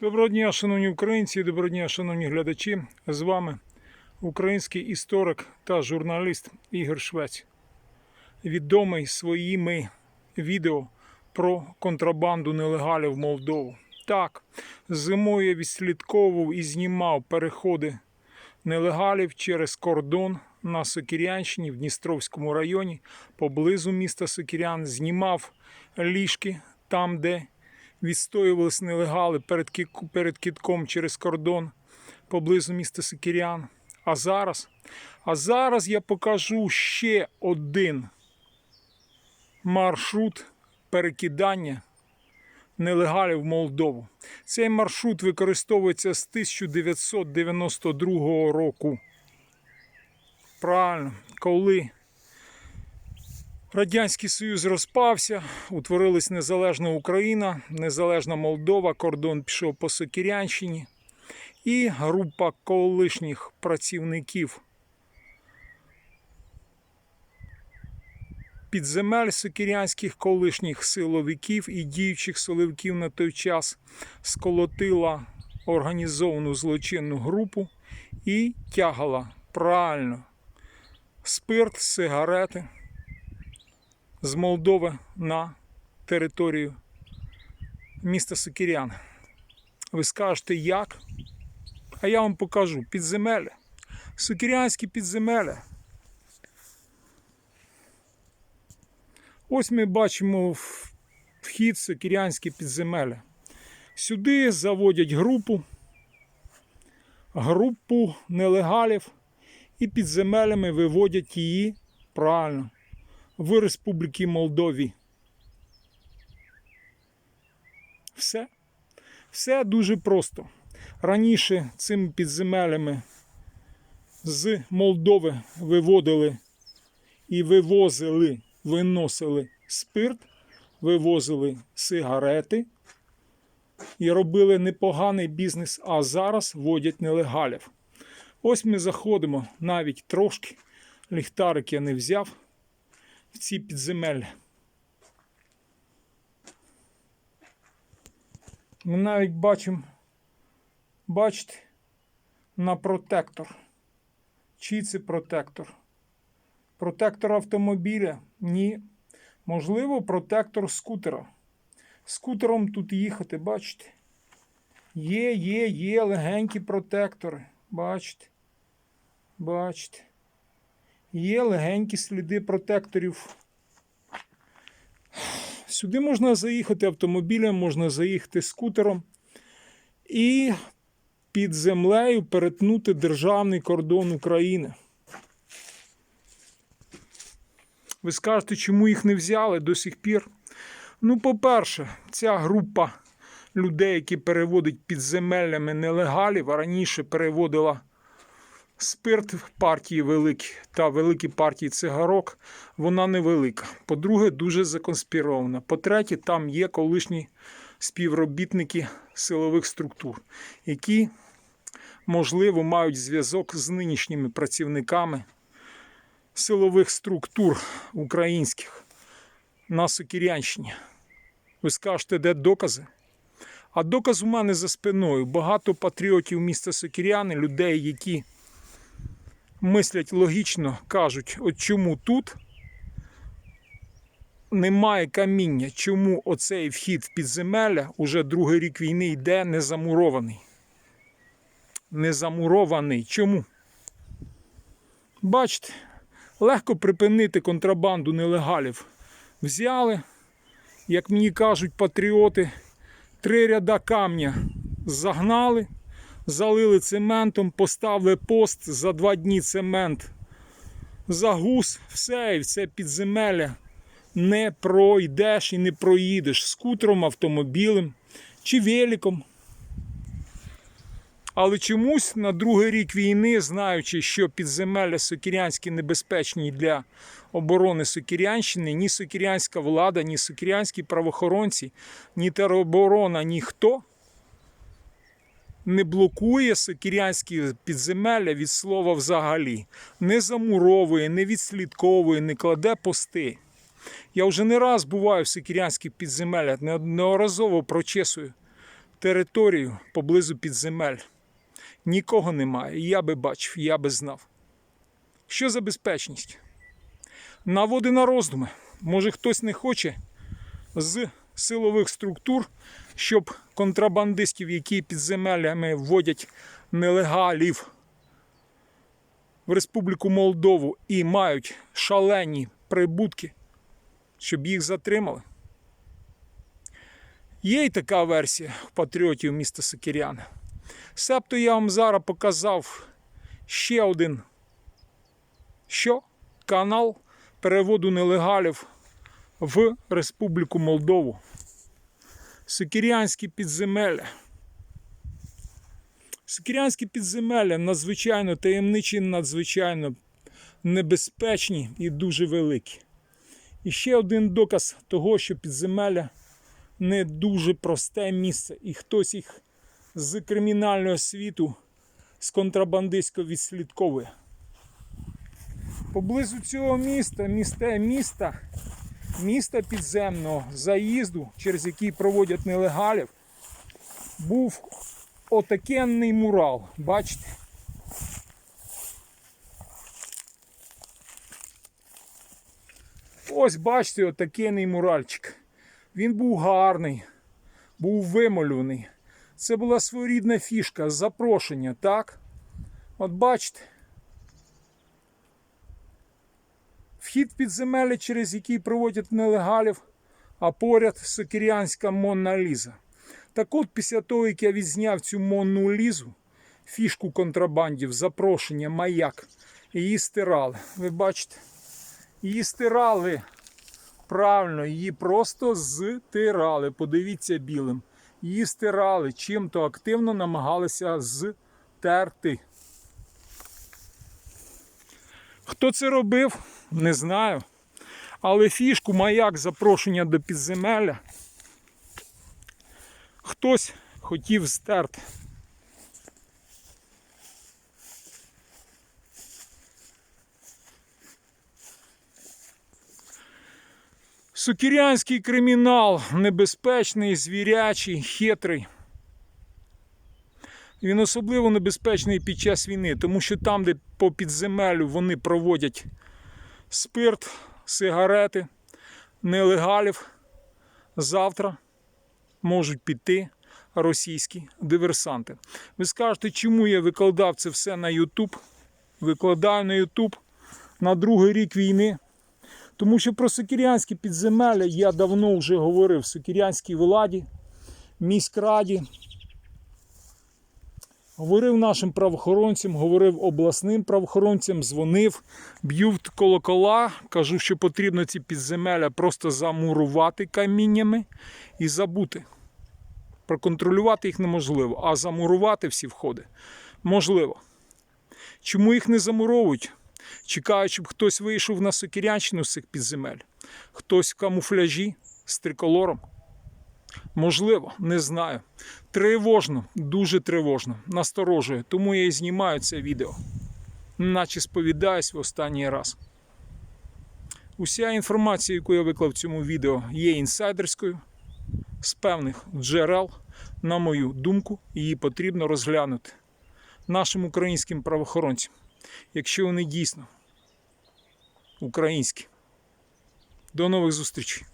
Доброго дня, шановні українці, доброго дня, шановні глядачі. З вами український історик та журналіст Ігор Швець, відомий своїми відео про контрабанду нелегалів в Молдову. Так, зимою відслідковував і знімав переходи нелегалів через кордон на Сокірянщині в Дністровському районі, поблизу міста Сокірян, знімав ліжки там, де відстоювалися нелегали перед, перед кітком через кордон поблизу міста Сокірян. А зараз, а зараз я покажу ще один маршрут перекидання нелегалів в Молдову. Цей маршрут використовується з 1992 року. Правильно, коли Радянський Союз розпався, утворилась незалежна Україна, незалежна Молдова, кордон пішов по Сокірянщині. І група колишніх працівників підземель сокірянських колишніх силовиків і діючих силовиків на той час сколотила організовану злочинну групу і тягала правильно спирт, сигарети з Молдови на територію міста Сокірян. Ви скажете, як? А я вам покажу підземелля. Сокірянські підземелля. Ось ми бачимо вхід в Сокірянське підземелля. Сюди заводять групу, групу нелегалів і підземелями виводять її правильно в Республіки Молдові. Все. Все дуже просто. Раніше цими підземелями з Молдови виводили і вивозили, виносили спирт, вивозили сигарети і робили непоганий бізнес, а зараз водять нелегалів. Ось ми заходимо навіть трошки. Ліхтарик я не взяв в ці підземелля. Ми навіть бачимо, бачите, на протектор. Чий це протектор? Протектор автомобіля? Ні. Можливо, протектор скутера. Скутером тут їхати, бачите? Є, є, є легенькі протектори. Бачите? Бачите? Є легенькі сліди протекторів. Сюди можна заїхати автомобілем, можна заїхати скутером і під землею перетнути державний кордон України. Ви скажете, чому їх не взяли до сих пір? Ну, по-перше, ця група людей, які переводять підземеллями нелегалів, а раніше переводила спирт в партії великі та великі партії цигарок, вона невелика. По-друге, дуже законспірована. По-третє, там є колишні співробітники силових структур, які, можливо, мають зв'язок з нинішніми працівниками силових структур українських на Сокірянщині. Ви скажете, де докази? А доказ у мене за спиною. Багато патріотів міста Сокіряни, людей, які мислять логічно, кажуть, от чому тут немає каміння, чому оцей вхід в підземелля уже другий рік війни йде не замурований. Не замурований. Чому? Бачите, легко припинити контрабанду нелегалів. Взяли, як мені кажуть патріоти, три ряда камня загнали залили цементом, поставили пост за два дні цемент. Загус, все, і це підземелля. Не пройдеш і не проїдеш скутером, автомобілем чи великом. Але чомусь на другий рік війни, знаючи, що підземелля Сокірянські небезпечні для оборони Сокірянщини, ні сокірянська влада, ні сокірянські правоохоронці, ні тероборона, ніхто не блокує сокірянські підземелля від слова взагалі, не замуровує, не відслідковує, не кладе пости. Я вже не раз буваю в сокірянських підземеллях, неодноразово прочесую територію поблизу підземель. Нікого немає. Я би бачив, я би знав. Що за безпечність? Наводи на роздуми. Може хтось не хоче з силових структур, щоб контрабандистів, які підземеллями вводять нелегалів в Республіку Молдову і мають шалені прибутки, щоб їх затримали. Є й така версія патріотів міста Сокиряни. Себто я вам зараз показав ще один що? канал переводу нелегалів в Республіку Молдову. Сокирянські підземелля. Сокирянські підземелля надзвичайно таємничі, надзвичайно небезпечні і дуже великі. І ще один доказ того, що підземелля не дуже просте місце, і хтось їх з кримінального світу з контрабандистського відслідковує. Поблизу цього міста, місте, міста, міста підземного заїзду, через який проводять нелегалів, був отакенний мурал. Бачите? Ось бачите, отакенний муральчик. Він був гарний, був вималюваний. Це була своєрідна фішка, запрошення, так? От бачите. Вхід підземелля, через який проводять нелегалів, а поряд сокирянська Монна Ліза. Так от, після того, як я відзняв цю Монну Лізу, фішку контрабандів, запрошення, маяк, її стирали. Ви бачите? Її стирали. Правильно, її просто зтирали. Подивіться білим. Її стирали, чим-то активно намагалися зтерти. Хто це робив, не знаю. Але фішку, маяк, запрошення до підземелля. Хтось хотів стерти. Сукірянський кримінал небезпечний, звірячий, хитрий. Він особливо небезпечний під час війни, тому що там, де по підземелю вони проводять спирт, сигарети, нелегалів, завтра можуть піти російські диверсанти. Ви скажете, чому я викладав це все на YouTube? Викладаю на YouTube на другий рік війни. Тому що про сокірянські підземелля я давно вже говорив в сокірянській владі, міськраді. Говорив нашим правоохоронцям, говорив обласним правоохоронцям, дзвонив, б'ю в колокола, кажу, що потрібно ці підземелля просто замурувати каміннями і забути. Проконтролювати їх неможливо, а замурувати всі входи можливо. Чому їх не замуровують? Чекають, щоб хтось вийшов на сокірянщину з цих підземель, хтось в камуфляжі з триколором. Можливо, не знаю. Тривожно, дуже тривожно, насторожує, тому я і знімаю це відео. Наче сповідаюсь в останній раз. Уся інформація, яку я виклав в цьому відео, є інсайдерською, з певних джерел, на мою думку, її потрібно розглянути нашим українським правоохоронцям, якщо вони дійсно українські. До нових зустрічей!